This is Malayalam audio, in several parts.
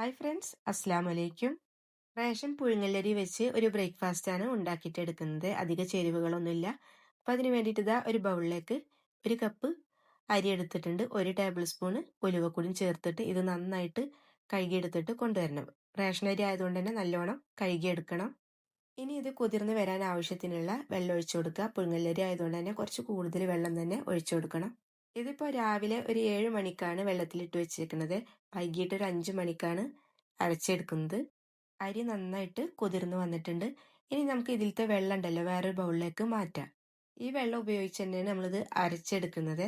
ഹായ് ഫ്രണ്ട്സ് അസ്സാം വലൈക്കും റേഷൻ പുഴുങ്ങല്ലരി വെച്ച് ഒരു ബ്രേക്ക്ഫാസ്റ്റാണ് ഉണ്ടാക്കിയിട്ട് എടുക്കുന്നത്. അധിക ചേരുവകളൊന്നുമില്ല. അപ്പോൾ അതിന് വേണ്ടിയിട്ട് ഇതാ ഒരു ബൗളിലേക്ക് ഒരു കപ്പ് അരി എടുത്തിട്ടുണ്ട്. ഒരു ടേബിൾ സ്പൂണ് ഉലുവക്കുടിയും ചേർത്തിട്ട് ഇത് നന്നായിട്ട് കഴുകിയെടുത്തിട്ട് കൊണ്ടുവരണം. റേഷൻ അരി ആയതുകൊണ്ട് തന്നെ നല്ലോണം കഴുകിയെടുക്കണം. ഇനി ഇത് കുതിർന്ന് വരാൻ ആവശ്യത്തിനുള്ള വെള്ളം ഒഴിച്ചു കൊടുക്കുക. പുഴുങ്ങല്ലരി ആയതുകൊണ്ട് തന്നെ കുറച്ച് കൂടുതൽ വെള്ളം തന്നെ ഒഴിച്ചു കൊടുക്കണം. ഇതിപ്പോൾ രാവിലെ ഒരു ഏഴ് മണിക്കാണ് വെള്ളത്തിലിട്ട് വെച്ചേക്കുന്നത്. വൈകിട്ട് ഒരു അഞ്ച് മണിക്കാണ് അരച്ചെടുക്കുന്നത്. അരി നന്നായിട്ട് കുതിർന്നു വന്നിട്ടുണ്ട്. ഇനി നമുക്ക് ഇതിലത്തെ വെള്ളം ഉണ്ടല്ലോ വേറൊരു ബൗളിലേക്ക് മാറ്റാം. ഈ വെള്ളം ഉപയോഗിച്ച് തന്നെയാണ് നമ്മളിത് അരച്ചെടുക്കുന്നത്.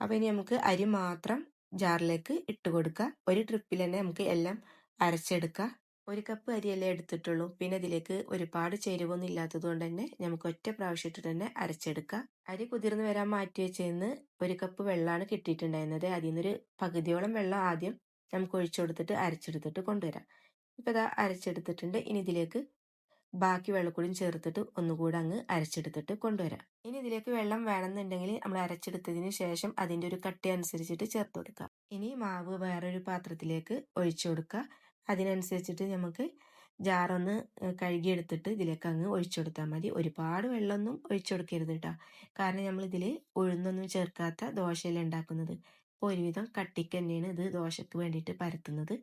അപ്പോൾ ഇനി നമുക്ക് അരി മാത്രം ജാറിലേക്ക് ഇട്ട് കൊടുക്കുക ഒരു ട്രിപ്പിൽ തന്നെ നമുക്ക് എല്ലാം അരച്ചെടുക്കാം. ഒരു കപ്പ് അരിയല്ലേ എടുത്തിട്ടുള്ളൂ. പിന്നെ ഇതിലേക്ക് ഒരുപാട് ചേരുവൊന്നും ഇല്ലാത്തത് കൊണ്ട് തന്നെ നമുക്ക് ഒറ്റ പ്രാവശ്യം ഇട്ടിട്ട് തന്നെ അരച്ചെടുക്കാം. അരി കുതിർന്ന് വരാൻ മാറ്റി വെച്ചതിന്ന് ഒരു കപ്പ് വെള്ളമാണ് കിട്ടിയിട്ടുണ്ടായിരുന്നത്. അതിൽ നിന്നൊരു പകുതിയോളം വെള്ളം ആദ്യം നമുക്ക് ഒഴിച്ചു കൊടുത്തിട്ട് അരച്ചെടുത്തിട്ട് കൊണ്ടുവരാം. ഇപ്പം ഇതാ അരച്ചെടുത്തിട്ടുണ്ട്. ഇനി ഇതിലേക്ക് ബാക്കി വെള്ളക്കൂടിയും ചേർത്തിട്ട് ഒന്നുകൂടെ അങ്ങ് അരച്ചെടുത്തിട്ട് കൊണ്ടുവരാം. ഇനി ഇതിലേക്ക് വെള്ളം വേണമെന്നുണ്ടെങ്കിൽ നമ്മൾ അരച്ചെടുത്തതിന് ശേഷം അതിന്റെ ഒരു കട്ടി അനുസരിച്ചിട്ട് ചേർത്ത് കൊടുക്കാം. ഇനി മാവ് വേറൊരു പാത്രത്തിലേക്ക് ഒഴിച്ചു കൊടുക്കുക അതിനനുസരിച്ചിട്ട് നമുക്ക് ജാറൊന്ന് കഴുകിയെടുത്തിട്ട് ഇതിലേക്ക് അങ്ങ് ഒഴിച്ചെടുത്താൽ മതി. ഒരുപാട് വെള്ളമൊന്നും ഒഴിച്ചു കൊടുക്കരുത് കേട്ടോ കാരണം നമ്മൾ ഇതിൽ ഉഴുന്നൊന്നും ചേർക്കാത്ത ദോശയിൽ ഉണ്ടാക്കുന്നത് അപ്പോൾ ഒരുവിധം കട്ടിക്ക് തന്നെയാണ് ഇത് ദോശയ്ക്ക് വേണ്ടിയിട്ട് പരത്തുന്നത്.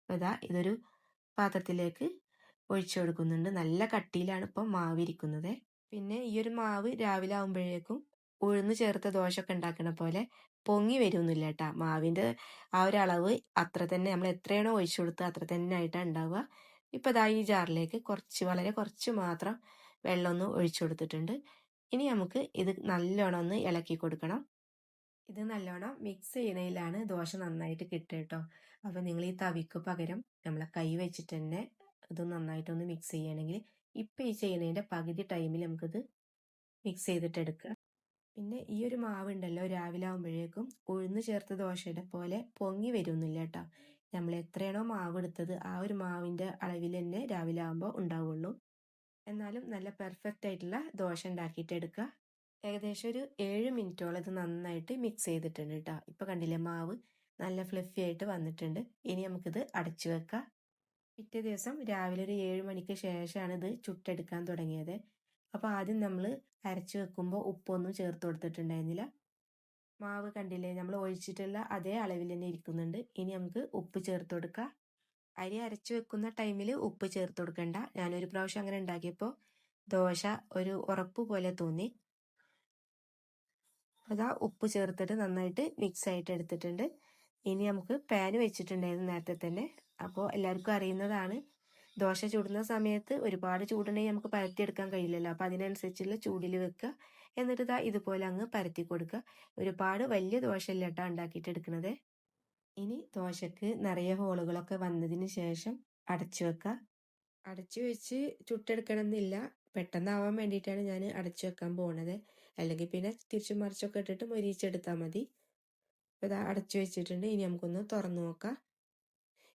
അപ്പോൾ ഇതാ ഇതൊരു പാത്രത്തിലേക്ക് ഒഴിച്ചു കൊടുക്കുന്നുണ്ട് നല്ല കട്ടിയിലാണ് ഇപ്പോൾ മാവ് ഇരിക്കുന്നത് പിന്നെ ഈ ഒരു മാവ് രാവിലെ ആകുമ്പോഴേക്കും ഉഴുന്ന് ചേർത്ത ദോശയൊക്കെ ഉണ്ടാക്കുന്ന പോലെ പൊങ്ങി വരുമൊന്നുമില്ല കേട്ടോ മാവിന്റെ ആ ഒരു അളവ് അത്ര തന്നെ നമ്മൾ എത്രയാണോ ഒഴിച്ചു കൊടുത്തത് അത്ര തന്നെ ആയിട്ടാണ് ഉണ്ടാവുക. ഇപ്പം ഇതാ ഈ ജാറിലേക്ക് കുറച്ച് വളരെ കുറച്ച് മാത്രം വെള്ളം ഒന്ന് ഒഴിച്ചു കൊടുത്തിട്ടുണ്ട്. ഇനി നമുക്ക് ഇത് നല്ലോണം ഒന്ന് ഇളക്കി കൊടുക്കണം. ഇത് നല്ലോണം മിക്സ് ചെയ്യുന്നതിലാണ് ദോശ നന്നായിട്ട് കിട്ടുക കേട്ടോ. അപ്പോൾ നിങ്ങൾ ഈ തവിക്ക് പകരം നമ്മളെ കൈ വെച്ചിട്ട് തന്നെ ഇത് നന്നായിട്ടൊന്ന് മിക്സ് ചെയ്യുകയാണെങ്കിൽ ഇപ്പം ഈ ചെയ്യുന്നതിന്റെ പകുതി ടൈമിൽ നമുക്കിത് മിക്സ് ചെയ്തിട്ട് എടുക്കുക പിന്നെ ഈ ഒരു മാവ് ഉണ്ടല്ലോ രാവിലെ ആകുമ്പോഴേക്കും ഉഴുന്ന് ചേർത്ത ദോശയുടെ പോലെ പൊങ്ങി വരുന്നില്ല കേട്ടോ. നമ്മൾ എത്രയാണോ മാവ് എടുത്തത് ആ ഒരു മാവിന്റെ അളവിൽ തന്നെ രാവിലെ ആകുമ്പോൾ ഉണ്ടാവുള്ളൂ. എന്നാലും നല്ല പെർഫെക്റ്റ് ആയിട്ടുള്ള ദോശ ഉണ്ടാക്കിയിട്ട് എടുക്കുക. ഏകദേശം ഒരു ഏഴ് മിനിറ്റോളം ഇത് നന്നായിട്ട് മിക്സ് ചെയ്തിട്ടുണ്ട് കേട്ടോ. ഇപ്പം കണ്ടില്ലേ മാവ് നല്ല ഫ്ലഫി ആയിട്ട് വന്നിട്ടുണ്ട്. ഇനി നമുക്കിത് അടച്ചു വെക്കാം. പിറ്റേ ദിവസം രാവിലെ ഒരു ഏഴ് മണിക്ക് ശേഷമാണ് ഇത് ചുട്ടെടുക്കാൻ തുടങ്ങിയത്. അപ്പോൾ ആദ്യം നമ്മൾ അരച്ച് വെക്കുമ്പോൾ ഉപ്പൊന്നും ചേർത്ത് കൊടുത്തിട്ടുണ്ടായിരുന്നില്ല. മാവ് കണ്ടില്ലേ? നമ്മൾ ഒഴിച്ചിട്ടുള്ള അതേ അളവിൽ തന്നെ ഇരിക്കുന്നുണ്ട്. ഇനി നമുക്ക് ഉപ്പ് ചേർത്ത് കൊടുക്കാം. അരി അരച്ചു വെക്കുന്ന ടൈമിൽ ഉപ്പ് ചേർത്ത് കൊടുക്കണ്ട. ഞാനൊരു പ്രാവശ്യം അങ്ങനെ ഉണ്ടാക്കിയപ്പോൾ ദോശ ഒരു ഉറപ്പ് പോലെ തോന്നി. അതാ ഉപ്പ് ചേർത്തിട്ട് നന്നായിട്ട് മിക്സ് ആയിട്ട് എടുത്തിട്ടുണ്ട്. ഇനി നമുക്ക് പാൻ വെച്ചിട്ടുണ്ടായിരുന്നു നേരത്തെ തന്നെ. അപ്പോൾ എല്ലാവർക്കും അറിയുന്നതാണ്. ദോശ ചൂടുന്ന സമയത്ത് ഒരുപാട് ചൂടുണ്ടെങ്കിൽ നമുക്ക് പരത്തിയെടുക്കാൻ കഴിയില്ലല്ലോ. അപ്പോൾ അതിനനുസരിച്ചുള്ള ചൂടിൽ വെക്കുക. എന്നിട്ട് ഇതാ ഇതുപോലെ അങ്ങ് പരത്തി കൊടുക്കുക. ഒരുപാട് വലിയ ദോശയല്ല കേട്ടോ ഉണ്ടാക്കിയിട്ട് എടുക്കുന്നത് ഇനി ദോശക്ക് നിറയെ ഹോളുകളൊക്കെ വന്നതിന് ശേഷം അടച്ചു വെക്കുക. അടച്ചു വെച്ച് ചുട്ടെടുക്കണമെന്നില്ല. പെട്ടെന്നാവാൻ വേണ്ടിയിട്ടാണ് ഞാൻ അടച്ചു വെക്കാൻ പോണത്. അല്ലെങ്കിൽ പിന്നെ തിരിച്ചു മറിച്ചൊക്കെ ഇട്ടിട്ട് മൊരിച്ചെടുത്താൽ മതി. അപ്പോൾ ഇതാ അടച്ചു വെച്ചിട്ടുണ്ട്. ഇനി നമുക്കൊന്ന് തുറന്നു നോക്കാം.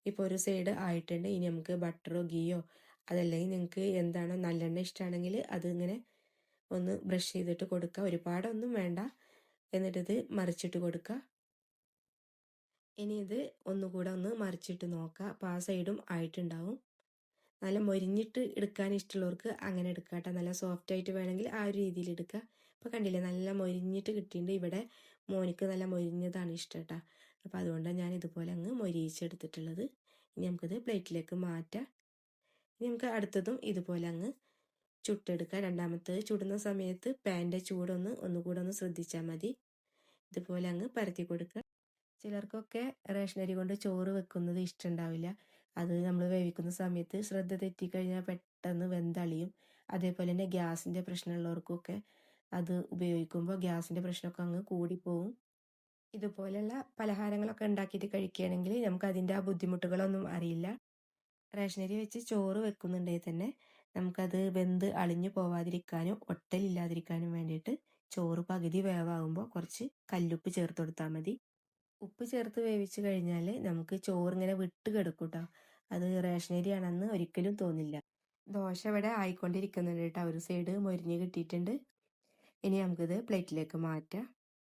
ഇപ്പോൾ ഒരു സൈഡ് ആയിട്ടുണ്ട്. ഇനി നമുക്ക് ബട്ടറോ ഗീയോ അതല്ലെങ്കിൽ നിങ്ങൾക്ക് എന്താണോ നല്ലെണ്ണ ഇഷ്ടമാണെങ്കിൽ അത് ഇങ്ങനെ ഒന്ന് ബ്രഷ് ചെയ്തിട്ട് കൊടുക്കുക. ഒരുപാടൊന്നും വേണ്ട. എന്നിട്ടിത് മറിച്ചിട്ട് കൊടുക്കുക. ഇനി ഇത് ഒന്നുകൂടെ ഒന്ന് മറിച്ചിട്ട് നോക്കുക. അപ്പോൾ ആ സൈഡും ആയിട്ടുണ്ടാവും. നല്ല മൊരിഞ്ഞിട്ട് എടുക്കാൻ ഇഷ്ടമുള്ളവർക്ക് അങ്ങനെ എടുക്കുക കേട്ടോ. നല്ല സോഫ്റ്റ് ആയിട്ട് വേണമെങ്കിൽ ആ ഒരു രീതിയിൽ എടുക്കുക. അപ്പോൾ കണ്ടില്ലേ നല്ല മൊരിഞ്ഞിട്ട് കിട്ടിയിട്ടുണ്ട്. ഇവിടെ മോനിക്ക് നല്ല മൊരിഞ്ഞതാണ് ഇഷ്ടം കേട്ടോ. അപ്പോൾ അതുകൊണ്ടാണ് ഞാൻ ഇതുപോലെ അങ്ങ് മൊരിയിച്ചെടുത്തിട്ടുള്ളത്. ഇനി നമുക്കിത് പ്ലേറ്റിലേക്ക് മാറ്റാം. ഇനി നമുക്ക് അടുത്തതും ഇതുപോലെ അങ്ങ് ചുട്ടെടുക്കുക രണ്ടാമത്തേത് ചുടുന്ന സമയത്ത് പാന്റെ ചൂടൊന്ന് ഒന്നുകൂടെ ഒന്ന് ശ്രദ്ധിച്ചാൽ മതി. ഇതുപോലെ അങ്ങ് പരത്തി കൊടുക്കുക. ചിലർക്കൊക്കെ റേഷനരി കൊണ്ട് ചോറ് വെക്കുന്നത് ഇഷ്ടമുണ്ടാവില്ല അത് നമ്മൾ വേവിക്കുന്ന സമയത്ത് ശ്രദ്ധ തെറ്റിക്കഴിഞ്ഞാൽ പെട്ടെന്ന് വെന്തളിയും അതേപോലെ തന്നെ ഗ്യാസിന്റെ പ്രശ്നമുള്ളവർക്കൊക്കെ അത് ഉപയോഗിക്കുമ്പോൾ ഗ്യാസിന്റെ പ്രശ്നമൊക്കെ അങ്ങ് കൂടിപ്പോവും. ഇതുപോലെയുള്ള പലഹാരങ്ങളൊക്കെ ഉണ്ടാക്കിയിട്ട് കഴിക്കുകയാണെങ്കിൽ നമുക്ക് അതിന്റെ ആ ബുദ്ധിമുട്ടുകളൊന്നും അറിയില്ല. റേഷനരി വെച്ച് ചോറ് വെക്കുന്നുണ്ടെങ്കിൽ തന്നെ നമുക്കത് വെന്ത് അളിഞ്ഞു പോവാതിരിക്കാനും ഒട്ടലില്ലാതിരിക്കാനും വേണ്ടിയിട്ട് ചോറ് പകുതി വേവാകുമ്പോൾ കുറച്ച് കല്ലുപ്പ് ചേർത്ത് കൊടുത്താൽ മതി. ഉപ്പ് ചേർത്ത് വേവിച്ച് കഴിഞ്ഞാൽ നമുക്ക് ചോറ് ഇങ്ങനെ വിട്ട് കിടക്കും കേട്ടോ അത് റേഷനരി ആണെന്ന് ഒരിക്കലും തോന്നില്ല. ദോശ ഇവിടെ ആയിക്കൊണ്ടിരിക്കുന്നുണ്ട് കേട്ടോ. ഒരു സൈഡ് മൊരിഞ്ഞ് കിട്ടിയിട്ടുണ്ട്. ഇനി നമുക്കിത് പ്ലേറ്റിലേക്ക് മാറ്റാം.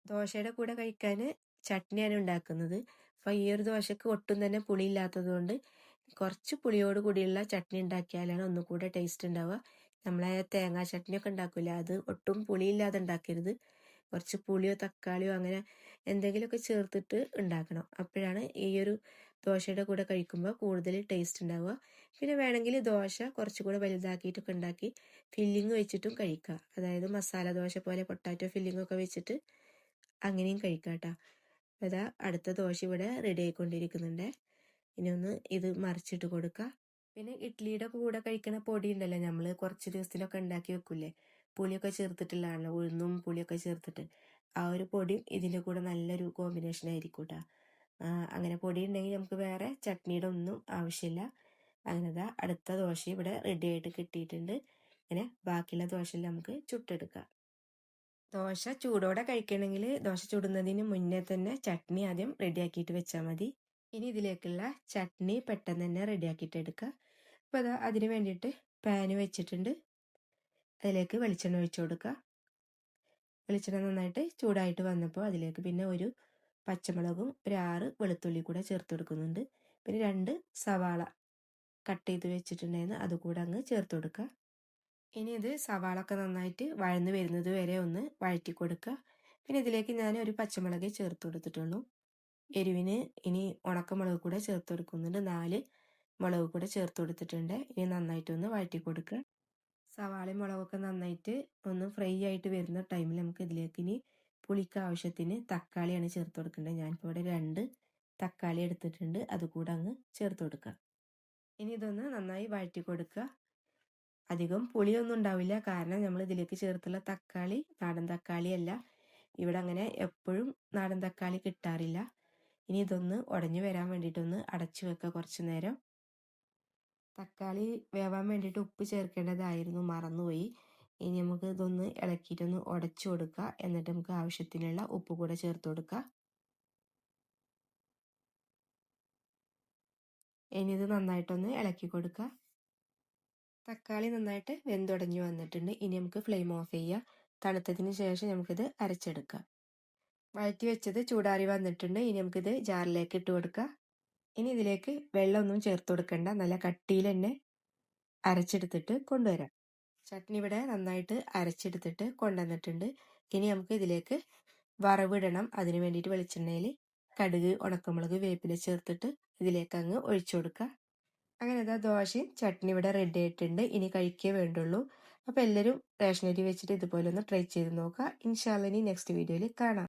ദോശയുടെ കൂടെ കഴിക്കാൻ ചട്നിയാണ് ഉണ്ടാക്കുന്നത്. അപ്പോൾ ഈ ഒരു ദോശക്ക് ഒട്ടും തന്നെ പുളി ഇല്ലാത്തത് കൊണ്ട് കുറച്ച് പുളിയോട് കൂടിയുള്ള ചട്നി ഉണ്ടാക്കിയാലാണ് ഒന്നുകൂടെ ടേസ്റ്റ് ഉണ്ടാവുക. നമ്മളെ തേങ്ങാ ചട്നിയൊക്കെ ഉണ്ടാക്കില്ല അത് ഒട്ടും പുളിയില്ലാതെ ഉണ്ടാക്കരുത്. കുറച്ച് പുളിയോ തക്കാളിയോ അങ്ങനെ എന്തെങ്കിലുമൊക്കെ ചേർത്തിട്ട് ഉണ്ടാക്കണം. അപ്പോഴാണ് ഈ ഒരു ദോശയുടെ കൂടെ കഴിക്കുമ്പോൾ കൂടുതൽ ടേസ്റ്റ് ഉണ്ടാവുക. പിന്നെ വേണമെങ്കിൽ ദോശ കുറച്ചുകൂടെ വലുതാക്കിയിട്ടൊക്കെ ഉണ്ടാക്കി ഫില്ലിങ് വെച്ചിട്ടും കഴിക്കുക. അതായത് മസാല ദോശ പോലെ പൊട്ടാറ്റോ ഫില്ലിംഗ് ഒക്കെ വെച്ചിട്ട് അങ്ങനെയും കഴിക്കാം അതാ അടുത്ത ദോശ ഇവിടെ റെഡി ആയിക്കൊണ്ടിരിക്കുന്നുണ്ട്. ഇനി ഒന്ന് ഇത് മറിച്ചിട്ട് കൊടുക്കുക പിന്നെ ഇഡ്ഡലിയുടെ കൂടെ കഴിക്കുന്ന പൊടി ഉണ്ടല്ലോ നമ്മൾ കുറച്ച് ദിവസത്തിലൊക്കെ ഉണ്ടാക്കി വെക്കൂലേ പുളിയൊക്കെ ചേർത്തിട്ടുള്ളതാണല്ലോ ഉഴുന്നും പുളിയൊക്കെ ചേർത്തിട്ട്. ആ ഒരു പൊടിയും ഇതിന്റെ കൂടെ നല്ലൊരു കോമ്പിനേഷൻ ആയിരിക്കും കേട്ടോ അങ്ങനെ പൊടി ഉണ്ടെങ്കിൽ നമുക്ക് വേറെ ചട്നിയുടെ ഒന്നും ആവശ്യമില്ല. അങ്ങനെ അടുത്ത ദോശ ഇവിടെ റെഡി ആയിട്ട് കിട്ടിയിട്ടുണ്ട്. ഇങ്ങനെ ബാക്കിയുള്ള ദോശയിൽ നമുക്ക് ചുട്ടെടുക്കാം. ദോശ ചൂടോടെ കഴിക്കണമെങ്കിൽ ദോശ ചൂടുന്നതിന് മുന്നേ തന്നെ ചട്നി ആദ്യം റെഡിയാക്കിയിട്ട് വെച്ചാൽ മതി. ഇനി ഇതിലേക്കുള്ള ചട്നി പെട്ടെന്ന് തന്നെ റെഡിയാക്കിയിട്ട് എടുക്കുക. അപ്പോൾ അത് അതിന് വേണ്ടിയിട്ട് പാന് വെച്ചിട്ടുണ്ട്. അതിലേക്ക് വെളിച്ചെണ്ണ ഒഴിച്ചു കൊടുക്കുക. വെളിച്ചെണ്ണ നന്നായിട്ട് ചൂടായിട്ട് വന്നപ്പോൾ അതിലേക്ക് പിന്നെ ഒരു പച്ചമുളകും ഒരു ആറ് വെളുത്തുള്ളി കൂടെ ചേർത്ത് കൊടുക്കുന്നുണ്ട്. പിന്നെ രണ്ട് സവാള കട്ട് ചെയ്ത് വെച്ചിട്ടുണ്ടായിരുന്നു. അതുകൂടെ അങ്ങ് ചേർത്ത് കൊടുക്കുക. ഇനി ഇത് സവാള ഒക്കെ നന്നായിട്ട് വഴന്ന് വരുന്നത് വരെ ഒന്ന് വഴറ്റി കൊടുക്കുക പിന്നെ ഇതിലേക്ക് ഞാൻ ഒരു പച്ചമുളക് ചേർത്ത് കൊടുത്തിട്ടുള്ളൂ. എരിവിന് ഇനി ഉണക്കമുളക് കൂടെ ചേർത്ത് കൊടുക്കുന്നുണ്ട്. നാല് മുളക് കൂടെ ചേർത്ത് കൊടുത്തിട്ടുണ്ട്. ഇനി നന്നായിട്ടൊന്ന് വഴറ്റി കൊടുക്കുക സവാളയും മുളകൊക്കെ നന്നായിട്ട് ഒന്ന് ഫ്രൈ ആയിട്ട് വരുന്ന ടൈമിൽ നമുക്ക് ഇതിലേക്ക് ഇനി പുളിക്ക് ആവശ്യത്തിന് തക്കാളിയാണ് ചേർത്ത് കൊടുക്കേണ്ടത്. ഞാനിപ്പോൾ ഇവിടെ രണ്ട് തക്കാളി എടുത്തിട്ടുണ്ട്. അതുകൂടെ അങ്ങ് ചേർത്ത് കൊടുക്കുക ഇനി ഇതൊന്ന് നന്നായി വഴറ്റി കൊടുക്കുക അധികം പുളിയൊന്നും ഉണ്ടാവില്ല. കാരണം നമ്മൾ ഇതിലേക്ക് ചേർത്തുള്ള തക്കാളി നാടൻ തക്കാളി അല്ല ഇവിടെ അങ്ങനെ എപ്പോഴും നാടൻ തക്കാളി കിട്ടാറില്ല. ഇനി ഇതൊന്ന് ഉടഞ്ഞു വരാൻ വേണ്ടിയിട്ടൊന്ന് അടച്ചു വെക്കുക കുറച്ചു നേരം. തക്കാളി വേവാൻ വേണ്ടിയിട്ട് ഉപ്പ് ചേർക്കേണ്ടതായിരുന്നു. മറന്നുപോയി. ഇനി നമുക്ക് ഇതൊന്ന് ഇളക്കിയിട്ടൊന്ന് ഉടച്ചു കൊടുക്കുക എന്നിട്ട് നമുക്ക് ആവശ്യത്തിനുള്ള ഉപ്പ് കൂടെ ചേർത്ത് കൊടുക്കുക ഇനി ഇത് നന്നായിട്ടൊന്ന് ഇളക്കി കൊടുക്കുക തക്കാളി നന്നായിട്ട് വെന്തുടഞ്ഞു വന്നിട്ടുണ്ട്. ഇനി നമുക്ക് ഫ്ലെയിം ഓഫ് ചെയ്യുക തണുത്തതിന് ശേഷം നമുക്കിത് അരച്ചെടുക്കാം. വഴറ്റി വെച്ചത് ചൂടാറി വന്നിട്ടുണ്ട്. ഇനി നമുക്കിത് ജാറിലേക്ക് ഇട്ട് കൊടുക്കുക ഇനി ഇതിലേക്ക് വെള്ളമൊന്നും ചേർത്ത് കൊടുക്കണ്ട. നല്ല കട്ടിയിൽ തന്നെ അരച്ചെടുത്തിട്ട് കൊണ്ടുവരാം. ചട്നി ഇവിടെ നന്നായിട്ട് അരച്ചെടുത്തിട്ട് കൊണ്ടുവന്നിട്ടുണ്ട്. ഇനി നമുക്ക് ഇതിലേക്ക് വറവിടണം. അതിന് വേണ്ടിയിട്ട് വെളിച്ചെണ്ണയിൽ കടുക് ഉണക്കമുളക് വേപ്പില ചേർത്തിട്ട് ഇതിലേക്ക് അങ്ങ് ഒഴിച്ചു കൊടുക്കുക അങ്ങനെ ഇതാ ദോശയും ചട്നി ഇവിടെ റെഡി ആയിട്ടുണ്ട്. ഇനി കഴിക്കേ വേണ്ടുള്ളൂ. അപ്പോൾ എല്ലാവരും റേഷനരി വെച്ചിട്ട് ഇതുപോലെ ഒന്ന് ട്രൈ ചെയ്ത് നോക്കുക. ഇൻഷാല്ല ഇനി നെക്സ്റ്റ് വീഡിയോയിൽ കാണാം.